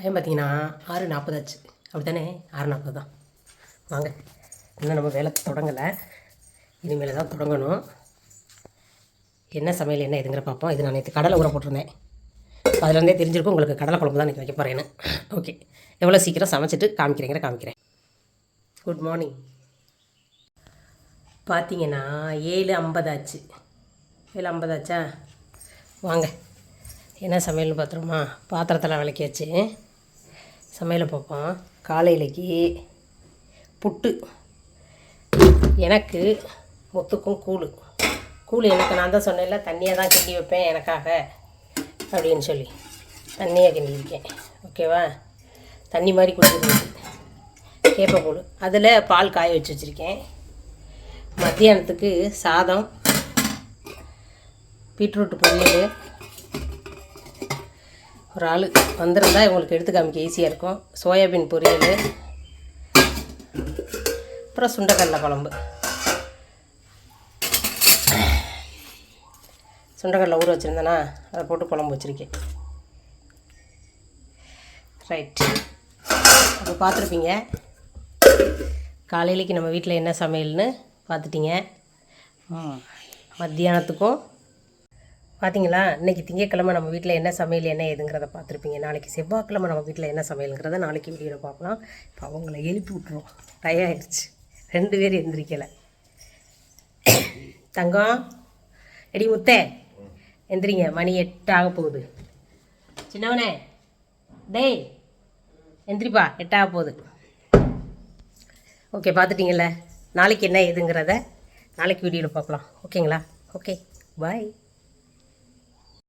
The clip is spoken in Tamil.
டைம் பார்த்தீங்கன்னா ஆறு நாற்பதாச்சு அப்படி தானே ஆறு நாற்பது தான். வாங்க. இன்னும் நம்ம வேலை தொடங்கலை. இனிமேல் தான் தொடங்கணும். என்ன சமையல் என்ன இதுங்கிற பார்ப்போம். இது நான் நேற்று கடலை ஊற போட்டிருந்தேன். அதுலேருந்தே தெரிஞ்சிருக்கும் உங்களுக்கு கடலை குழம்பு தான் இன்றைக்கி வைக்க போகிறேன்னு ஓகே. எவ்வளோ சீக்கிரம் சமைச்சிட்டு காமிக்கிறேங்கிற காமிக்கிறேன். குட் மார்னிங் பார்த்தீங்கன்னா ஏழு ஐம்பதாச்சு ஏழு ஐம்பதாச்சா வாங்க. என்ன சமையல்னு பார்த்துருமா பாத்திரத்தில் விளக்கியாச்சு. சமையலை பார்ப்போம். காலையிலக்கு புட்டு. எனக்கு முத்துக்கும் கூழ். கூழ் எனக்கு நான் தான் சொன்னேன்ல தண்ணியை தான் கிண்டி வைப்பேன் எனக்காக அப்படின்னு சொல்லி. தண்ணியை கிண்டி இருக்கேன் ஓகேவா தண்ணி மாதிரி கொண்டு கேப்பை கூழ். அதில் பால் காய வச்சு வச்சுருக்கேன். மத்தியானத்துக்கு சாதம் பீட்ரூட் பொரியல் ஒரு ஆள் வந்திருந்தா இவங்களுக்கு எடுத்து காமிக்க ஈஸியாக இருக்கும். சோயாபீன் பொரியல் அப்புறம் சுண்டக்கடலை குழம்பு. சுண்டக்கடலை ஊற வச்சுருந்தேனா அதை போட்டு குழம்பு வச்சுருக்கேன். ரைட் அப்போ பார்த்துருப்பீங்க. காலையிலைக்கு நம்ம வீட்டில் என்ன சமையல்னு பார்த்துட்டீங்க. மத்தியானத்துக்கும் பார்த்தீங்களா இன்றைக்கி திங்கக்கிழமை நம்ம வீட்டில் என்ன சமையல் என்ன ஏதுங்கிறத பார்த்துருப்பீங்க. நாளைக்கு செவ்வாய்க்கிழமை நம்ம வீட்டில் என்ன சமையலுங்கிறத நாளைக்கு வீடியோவில் பார்க்கலாம். இப்போ அவங்கள எழுப்பி விட்ருவோம் டயம் ரெண்டு பேர் எந்திரிக்கலை. தங்கம் எடி முத்தே எந்திரிங்க. மணி எட்டு ஆக போகுது. சின்னவனே டேய் எந்திரிப்பா. எட்டாக போகுது. ஓகே பார்த்துட்டிங்கள்ல நாளைக்கு என்ன ஏதுங்கிறத நாளைக்கு வீடியோவில் பார்க்கலாம். ஓகேங்களா? Okay bye.